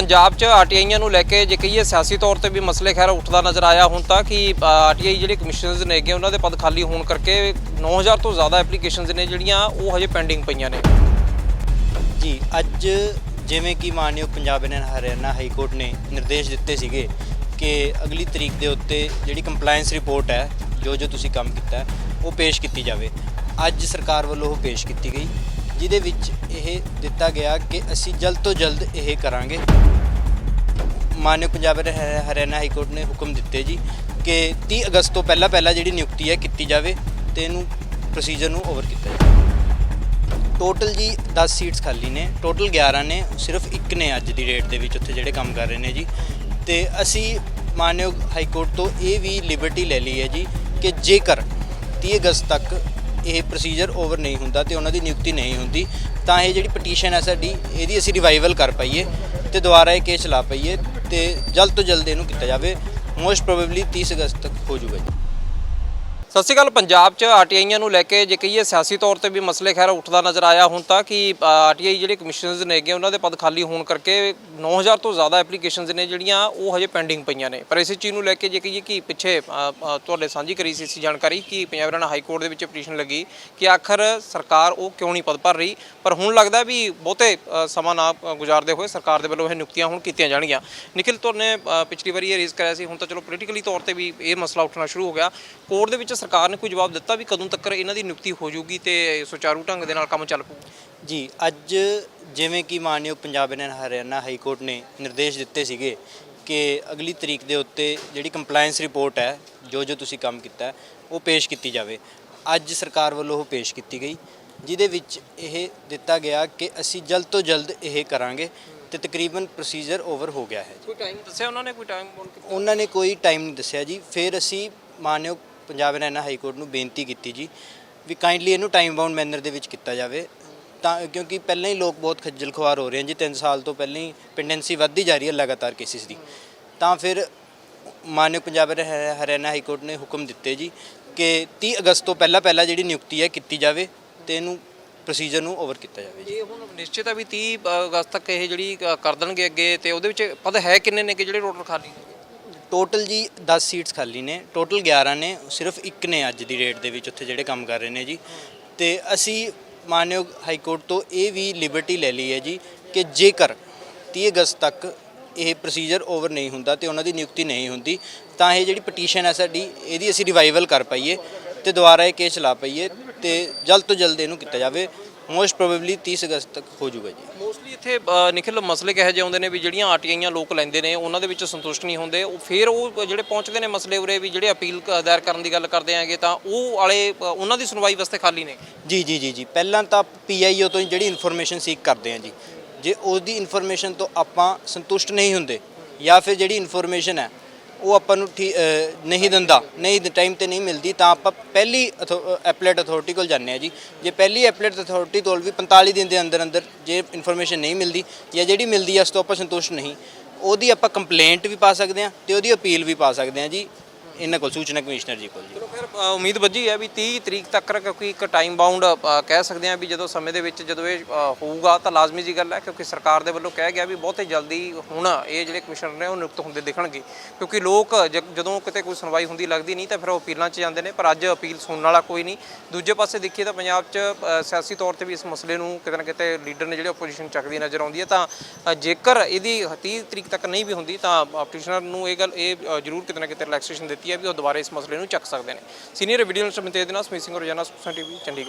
ਪੰਜਾਬ 'ਚ ਆਰਟੀਆਈਆਂ ਨੂੰ ਲੈ ਕੇ ਜੇ ਕਹੀਏ ਸਿਆਸੀ ਤੌਰ ਤੇ ਵੀ ਮਸਲੇ ਖੈਰ ਉੱਠਦਾ ਨਜ਼ਰ ਆਇਆ ਹੁਣ ਤਾਂ ਕਿ ਆਰਟੀਆਈ ਜਿਹੜੇ ਕਮਿਸ਼ਨਰਸ ਨੇਗੇ, ਉਹਨਾਂ ਦੇ ਪਦ ਖਾਲੀ ਹੋਣ ਕਰਕੇ 9000 ਤੋਂ ਜ਼ਿਆਦਾ ਐਪਲੀਕੇਸ਼ਨਸ ਨੇ ਜਿਹੜੀਆਂ, ਉਹ ਹਜੇ ਪੈਂਡਿੰਗ ਪਈਆਂ ਨੇ। ਜੀ, ਅੱਜ ਜਿਵੇਂ ਕਿ ਮਾਨਯੋਗ Punjab and Haryana high court ਨੇ ਨਿਰਦੇਸ਼ ਦਿੱਤੇ ਸੀਗੇ ਕਿ ਅਗਲੀ ਤਰੀਕ ਦੇ ਉੱਤੇ ਜਿਹੜੀ ਕੰਪਲਾਈਂਸ ਰਿਪੋਰਟ ਹੈ ਜੋ ਜੋ ਤੁਸੀਂ ਕੰਮ ਕੀਤਾ, ਉਹ ਪੇਸ਼ ਕੀਤੀ ਜਾਵੇ। ਅੱਜ ਸਰਕਾਰ ਵੱਲੋਂ ਉਹ ਪੇਸ਼ ਕੀਤੀ ਗਈ। ਜਿਹਦੇ ਵਿੱਚ ਇਹ ਦਿੱਤਾ ਗਿਆ ਕਿ ਅਸੀਂ ਜਲਦ ਤੋਂ ਜਲਦ ਇਹ ਕਰਾਂਗੇ। ਮਾਨਯੋਗ ਪੰਜਾਬ ਹਰਿਆਣਾ ਹਾਈ ਕੋਰਟ ਨੇ ਹੁਕਮ ਦਿੱਤੇ ਜੀ ਕਿ 30 ਅਗਸਤ ਤੋਂ ਪਹਿਲਾਂ ਪਹਿਲਾਂ ਜਿਹੜੀ ਨਿਯੁਕਤੀ ਹੈ ਕੀਤੀ ਜਾਵੇ ਤੇ ਇਹਨੂੰ ਪ੍ਰੋਸੀਜਰ ਨੂੰ ਓਵਰ ਕੀਤਾ ਜਾਵੇ। ਟੋਟਲ ਜੀ 10 ਸੀਟਸ ਖਾਲੀ ਨੇ ਟੋਟਲ 11 ਨੇ, ਸਿਰਫ ਇੱਕ ਨੇ ਅੱਜ ਦੀ ਡੇਟ ਦੇ ਵਿੱਚ ਉੱਥੇ ਜਿਹੜੇ ਕੰਮ ਕਰ ਰਹੇ ਨੇ ਜੀ। ਤੇ ਅਸੀਂ ਮਾਨਯੋਗ ਹਾਈ ਕੋਰਟ ਤੋਂ ਇਹ ਵੀ ਲਿਬਰਟੀ ਲੈ ਲਈ ਹੈ ਜੀ ਕਿ ਜੇਕਰ 30 ਅਗਸਤ ਤੱਕ ਇਹ ਪ੍ਰੋਸੀਜਰ ਓਵਰ ਨਹੀਂ ਹੁੰਦਾ ਤੇ ਉਹਨਾਂ ਦੀ ਨਿਯੁਕਤੀ ਨਹੀਂ ਹੁੰਦੀ, ਤਾਂ ਇਹ ਜਿਹੜੀ ਪਟੀਸ਼ਨ ਹੈ ਸਾਡੀ, ਇਹਦੀ ਅਸੀਂ ਰਿਵਾਈਵਲ ਕਰ ਪਾਈਏ ਤੇ ਦੁਬਾਰਾ ਇਹ ਕੇਸ ਲਾ ਪਾਈਏ ਤੇ ਜਲਦ ਤੋਂ ਜਲਦ ਇਹਨੂੰ ਕੀਤਾ ਜਾਵੇ। ਮੋਸਟ ਪ੍ਰੋਬੇਬਲੀ 30 ਅਗਸਤ ਤੱਕ ਹੋ ਜੂਗਾ ਜੀ। ਸਤਿ ਸ਼੍ਰੀ ਅਕਾਲ, ਪੰਜਾਬ 'ਚ ਆਰਟੀਆਈਆਂ ਨੂੰ ਲੈ ਕੇ ਜੇ ਕਹੀਏ ਸਿਆਸੀ ਤੌਰ ਤੇ ਵੀ ਮਸਲੇ ਖੈਰ ਉੱਠਦਾ ਨਜ਼ਰ ਆਇਆ ਹੁਣ ਤਾਂ ਕਿ ਆਰਟੀਆਈ ਜਿਹੜੇ ਕਮਿਸ਼ਨਰਸ ਨੇਗੇ ਉਹਨਾਂ ਦੇ ਪਦ ਖਾਲੀ ਹੋਣ ਕਰਕੇ 9000 ਤੋਂ ਜ਼ਿਆਦਾ ਐਪਲੀਕੇਸ਼ਨਸ ਨੇ ਜਿਹੜੀਆਂ, ਉਹ ਹਜੇ ਪੈਂਡਿੰਗ ਪਈਆਂ ਨੇ। ਪਰ ਇਸੇ ਚੀਜ਼ ਨੂੰ ਲੈ ਕੇ ਜੇ ਕਹੀਏ ਕਿ ਪਿੱਛੇ ਤੁਹਾਡੇ ਸਾਂਝੀ ਕਰੀ ਸੀ ਸੀ ਜਾਣਕਾਰੀ ਕਿ ਪੰਜਾਬ ਹਰਿਆਣਾ ਹਾਈ ਕੋਰਟ ਦੇ ਵਿੱਚ ਪਟੀਸ਼ਨ ਲੱਗੀ ਕਿ ਆਖਰ ਸਰਕਾਰ ਉਹ ਕਿਉਂ ਨਹੀਂ ਪਦ ਭਰ ਰਹੀ। ਪਰ ਹੁਣ ਲੱਗਦਾ ਵੀ ਬਹੁਤੇ ਸਮਾਂ ਨਾ ਗੁਜ਼ਾਰਦੇ ਹੋਏ ਸਰਕਾਰ ਦੇ ਵੱਲੋਂ ਇਹ ਨਿਯੁਕਤੀਆਂ ਹੁਣ ਕੀਤੀਆਂ ਜਾਣਗੀਆਂ। ਨਿਖਿਲ ਤੁਹਾਨੇ ਪਿਛਲੀ ਵਾਰੀ ਇਹ ਰੇਜ਼ ਕਰਿਆ ਸੀ, ਹੁਣ ਤਾਂ ਚਲੋ ਪੋਲੀਟੀਕਲੀ ਤੌਰ ਤੇ ਵੀ ਇਹ ਮਸਲਾ ਉੱਠਣਾ ਸ਼ੁਰੂ ਹੋ ਗਿਆ। ਕੋਰਟ ਦੇ ਵਿੱਚ ਸਰਕਾਰ ਨੇ ਕੋਈ ਜਵਾਬ ਦਿੱਤਾ ਵੀ ਕਦੋਂ ਤੱਕ ਇਹਨਾਂ ਦੀ ਨਿਯੁਕਤੀ ਹੋ ਜਾਊਗੀ ਤੇ ਸੁਚਾਰੂ ਢੰਗ ਦੇ ਨਾਲ ਕੰਮ ਚੱਲ ਪਊ? ਜੀ ਅੱਜ ਜਿਵੇਂ ਕਿ ਮਾਨਯੋਗ Punjab and Haryana high court ਨੇ ਨਿਰਦੇਸ਼ ਦਿੱਤੇ ਸੀਗੇ ਕਿ ਅਗਲੀ ਤਰੀਕ ਦੇ ਉੱਤੇ ਜਿਹੜੀ ਕੰਪਲਾਈਂਸ ਰਿਪੋਰਟ ਹੈ ਜੋ ਜੋ ਤੁਸੀਂ ਕੰਮ ਕੀਤਾ ਉਹ ਪੇਸ਼ ਕੀਤੀ ਜਾਵੇ। ਅੱਜ ਸਰਕਾਰ ਵੱਲੋਂ ਉਹ ਪੇਸ਼ ਕੀਤੀ ਗਈ ਜਿਹਦੇ ਵਿੱਚ ਇਹ ਦਿੱਤਾ ਗਿਆ ਕਿ ਅਸੀਂ ਜਲਦ ਤੋਂ ਜਲਦ ਇਹ ਕਰਾਂਗੇ ਤੇ ਤਕਰੀਬਨ ਪ੍ਰੋਸੀਜਰ ਓਵਰ ਹੋ ਗਿਆ ਹੈ ਕੋਈ ਟਾਈਮ ਦੱਸਿਆ ਉਹਨਾਂ ਨੇ ਕੋਈ ਟਾਈਮ ਉਹਨਾਂ ਨੇ ਕੋਈ ਟਾਈਮ ਨਹੀਂ ਦੱਸਿਆ ਜੀ। ਫਿਰ ਅਸੀਂ ਮਾਨਯੋਗ ਪੰਜਾਬ ਹਰਿਆਣਾ ਹਾਈ ਕੋਰਟ ਨੂੰ ਬੇਨਤੀ ਕੀਤੀ ਜੀ ਵੀ ਕਾਈਂਡਲੀ ਇਹਨੂੰ ਟਾਈਮ ਬਾਉਂਡ ਮੈਨਰ ਦੇ ਵਿੱਚ ਕੀਤਾ ਜਾਵੇ। ਤਾਂ ਕਿਉਂਕਿ ਪਹਿਲਾਂ ਹੀ ਲੋਕ ਬਹੁਤ ਖੱਜਲ ਖੁਆਰ ਹੋ ਰਹੇ ਹਨ ਜੀ 3 ਸਾਲ ਤੋਂ ਪਹਿਲਾਂ ਹੀ ਪੈਂਡੈਂਸੀ ਵੱਧਦੀ ਜਾ ਰਹੀ ਹੈ ਲਗਾਤਾਰ ਕੇਸਿਸ ਦੀ। ਤਾਂ ਫਿਰ ਮਾਨਯੋਗ ਪੰਜਾਬ ਹਰਿਆਣਾ ਹਾਈ ਕੋਰਟ ਨੇ ਹੁਕਮ ਦਿੱਤੇ ਜੀ ਕਿ 30 ਅਗਸਤ ਤੋਂ ਪਹਿਲਾਂ ਪਹਿਲਾਂ ਜਿਹੜੀ ਨਿਯੁਕਤੀ ਹੈ ਕੀਤੀ ਜਾਵੇ ਤੇ ਇਹਨੂੰ ਪ੍ਰੋਸੀਜਰ ਨੂੰ ਓਵਰ ਕੀਤਾ ਜਾਵੇ ਜੀ। ਇਹ ਹੁਣ ਨਿਸ਼ਚਿਤ ਹੈ ਵੀ 30 ਅਗਸਤ ਤੱਕ ਇਹ ਜਿਹੜੀ ਕਰ ਦੇਣਗੇ ਅੱਗੇ ਤੇ ਉਹਦੇ ਵਿੱਚ ਪਤਾ ਹੈ ਕਿੰਨੇ ਨੇ ਕਿ ਜਿਹੜੇ ਟੋਟਲ ਖਾਲੀ ਨੇ? ਟੋਟਲ ਜੀ 10 ਸੀਟਸ ਖਾਲੀ ਨੇ ਟੋਟਲ 11 ਨੇ, ਸਿਰਫ ਇੱਕ ਨੇ ਅੱਜ ਦੀ ਡੇਟ ਦੇ ਵਿੱਚ ਉੱਥੇ ਜਿਹੜੇ ਕੰਮ ਕਰ ਰਹੇ ਨੇ ਜੀ। ਤੇ ਅਸੀਂ ਮਾਨਯੋਗ ਹਾਈ ਕੋਰਟ ਤੋਂ ਇਹ ਵੀ ਲਿਬਰਟੀ ਲੈ ਲਈ ਹੈ ਜੀ ਕਿ ਜੇਕਰ 30 ਅਗਸਤ ਤੱਕ ਇਹ ਪ੍ਰੋਸੀਜਰ ਓਵਰ ਨਹੀਂ ਹੁੰਦਾ ਤੇ ਉਹਨਾਂ ਦੀ ਨਿਯੁਕਤੀ ਨਹੀਂ ਹੁੰਦੀ, ਤਾਂ ਇਹ ਜਿਹੜੀ ਪਟੀਸ਼ਨ ਹੈ ਸਾਡੀ, ਇਹਦੀ ਅਸੀਂ ਰਿਵਾਈਵਲ ਕਰ ਪਾਈਏ ਤੇ ਦੁਬਾਰਾ ਇਹ ਕੇਸ ਚਲਾ ਪਾਈਏ ਤੇ ਜਲਦ ਤੋਂ ਜਲਦ ਇਹਨੂੰ ਕੀਤਾ ਜਾਵੇ। ਮੋਸਟ ਪ੍ਰੋਬੇਬਲੀ 30 ਅਗਸਤ ਤੱਕ ਹੋ ਜਾਊਗਾ ਜੀ। ਮੋਸਟਲੀ ਇੱਥੇ ਅ, ਨਿਖਿਲ ਮਸਲੇ ਕਿਹੋ ਜਿਹੇ ਆਉਂਦੇ ਨੇ ਵੀ ਜਿਹੜੀਆਂ ਆਰਟੀਆਈਆਂ ਲੋਕ ਲੈਂਦੇ ਨੇ ਉਹਨਾਂ ਦੇ ਵਿੱਚ ਸੰਤੁਸ਼ਟ ਨਹੀਂ ਹੁੰਦੇ। ਉਹ ਫਿਰ ਉਹ ਜਿਹੜੇ ਪਹੁੰਚਦੇ ਨੇ ਮਸਲੇ ਉਰੇ ਵੀ ਜਿਹੜੇ ਅਪੀਲ ਕ- ਦਾਇਰ ਕਰਨ ਦੀ ਗੱਲ ਕਰਦੇ ਆਂਗੇ ਤਾਂ ਉਹ ਵਾਲੇ ਅ, ਉਹਨਾਂ ਦੀ ਸੁਣਵਾਈ ਵਾਸਤੇ ਖਾਲੀ ਨੇ। ਜੀ ਜੀ ਜੀ ਜੀ। ਪਹਿਲਾਂ ਤਾਂ ਪੀਆਈਓ ਤੋਂ ਜਿਹੜੀ ਇਨਫੋਰਮੇਸ਼ਨ ਸੀਕ ਕਰਦੇ ਆ ਜੀ। ਜੇ ਉਹਦੀ ਇਨਫੋਰਮੇਸ਼ਨ ਤੋਂ ਆਪਾਂ ਸੰਤੁਸ਼ਟ ਨਹੀਂ ਹੁੰਦੇ ਜਾਂ ਫਿਰ ਜਿਹੜੀ ਇਨਫੋਰਮੇਸ਼ਨ ਹੈ ਉਹ ਆਪਾਂ ਨੂੰ ਠੀ- ਨਹੀਂ ਦਿੰਦਾ, ਨਹੀਂ ਟਾਈਮ ਤੇ ਨਹੀਂ ਮਿਲਦੀ, ਤਾਂ ਆਪਾਂ ਪਹਿਲੀ ਐਪਲੇਟ ਅਥਾਰਟੀ ਕੋਲ ਜਾਂਦੇ ਆ ਜੀ। ਜੇ ਪਹਿਲੀ ਐਪਲੇਟ ਅਥਾਰਟੀ ਕੋਲ ਵੀ 45 ਦਿਨ ਦੇ ਅੰਦਰ ਅੰਦਰ ਜੇ ਇਨਫੋਰਮੇਸ਼ਨ ਨਹੀਂ ਮਿਲਦੀ ਜਾਂ ਜਿਹੜੀ ਮਿਲਦੀ ਹੈ ਉਸ ਤੋਂ ਆਪਾਂ ਸੰਤੁਸ਼ਟ ਨਹੀਂ, ਉਹਦੀ ਆਪਾਂ ਕੰਪਲੇਂਟ ਵੀ ਪਾ ਸਕਦੇ ਆ ਤੇ ਉਹਦੀ ਅਪੀਲ ਵੀ ਪਾ ਸਕਦੇ ਆ ਜੀ। ਇਹਨਾਂ ਕੋਲ ਸੂਚਨਾ ਕਮਿਸ਼ਨਰ ਜੀ ਕੋਲ ਜੀ। ਚਲੋ ਫਿਰ ਅ, ਉਮੀਦ ਵੱਜੀ ਹੈ ਵੀ 30 ਤਰੀਕ ਤੱਕ ਕਿਉਂਕਿ ਇੱਕ ਟਾਈਮ ਬਾਉਂਡ ਕਹਿ ਸਕਦੇ ਹਾਂ ਵੀ ਜਦੋਂ ਸਮੇਂ ਦੇ ਵਿੱਚ ਜਦੋਂ ਇਹ ਅ, ਹੋਊਗਾ ਤਾਂ ਲਾਜ਼ਮੀ ਜੀ ਗੱਲ ਹੈ ਕਿਉਂਕਿ ਸਰਕਾਰ ਦੇ ਵੱਲੋਂ ਕਿਹਾ ਗਿਆ ਵੀ ਬਹੁਤੇ ਜਲਦੀ ਹੁਣ ਇਹ ਜਿਹੜੇ ਕਮਿਸ਼ਨਰ ਨੇ ਉਹ ਨਿਯੁਕਤ ਹੁੰਦੇ ਦਿਖਣਗੇ। ਕਿਉਂਕਿ ਲੋਕ ਜ- ਜਦੋਂ ਕਿਤੇ ਕੋਈ ਸੁਣਵਾਈ ਹੁੰਦੀ ਲੱਗਦੀ ਨਹੀਂ ਤਾਂ ਫਿਰ ਉਹ ਅਪੀਲਾਂ 'ਚ ਜਾਂਦੇ ਨੇ ਪਰ ਅੱਜ ਅਪੀਲ ਸੁਣਨ ਵਾਲਾ ਕੋਈ ਨਹੀਂ। ਦੂਜੇ ਪਾਸੇ ਦੇਖੀਏ ਤਾਂ ਪੰਜਾਬ 'ਚ ਅ, ਸਿਆਸੀ ਤੌਰ ਤੇ ਵੀ ਇਸ ਮਸਲੇ ਨੂੰ ਕਿਤੇ ਨਾ ਕਿਤੇ ਲੀਡਰ ਨੇ ਜਿਹੜੇ ਆਪੋਜੀਸ਼ਨ ਚੱਕਦੀ ਨਜ਼ਰ ਆਉਂਦੀ ਹੈ ਤਾਂ ਅ, ਜੇਕਰ ਇਹਦੀ 30 ਤਰੀਕ ਤੱਕ ਨਹੀਂ ਵੀ ਹੁੰਦੀ ਤਾਂ ਪਟੀਸ਼ਨਰ ਨੂੰ ਇਹ ਗੱਲ ਇਹ ਅ, ਜ਼ਰੂਰ ਕਿਤੇ ਨਾ ਕਿਤੇ ਰਿਲੈਕਸੇਸ਼ਨ ਦਿੱਤੀ ਹੈ ਵੀ ਉਹ ਦੁਬਾਰਾ ਇਸ ਮਸਲੇ ਨੂੰ ਚੱਕ ਸਕਦੇ ਨੇ। ਸੀਨੀਅਰ ਵੀਡੀਓ ਜਰਨਲਿਸਟ ਮਨਤੇਜ ਦੇ ਨਾਲ ਸਮੀਤ ਸਿੰਘ ਰੋਜ਼ਾਨਾ ਸੁਖਸਾਂ ਟੀਵੀ ਚੰਡੀਗੜ੍ਹ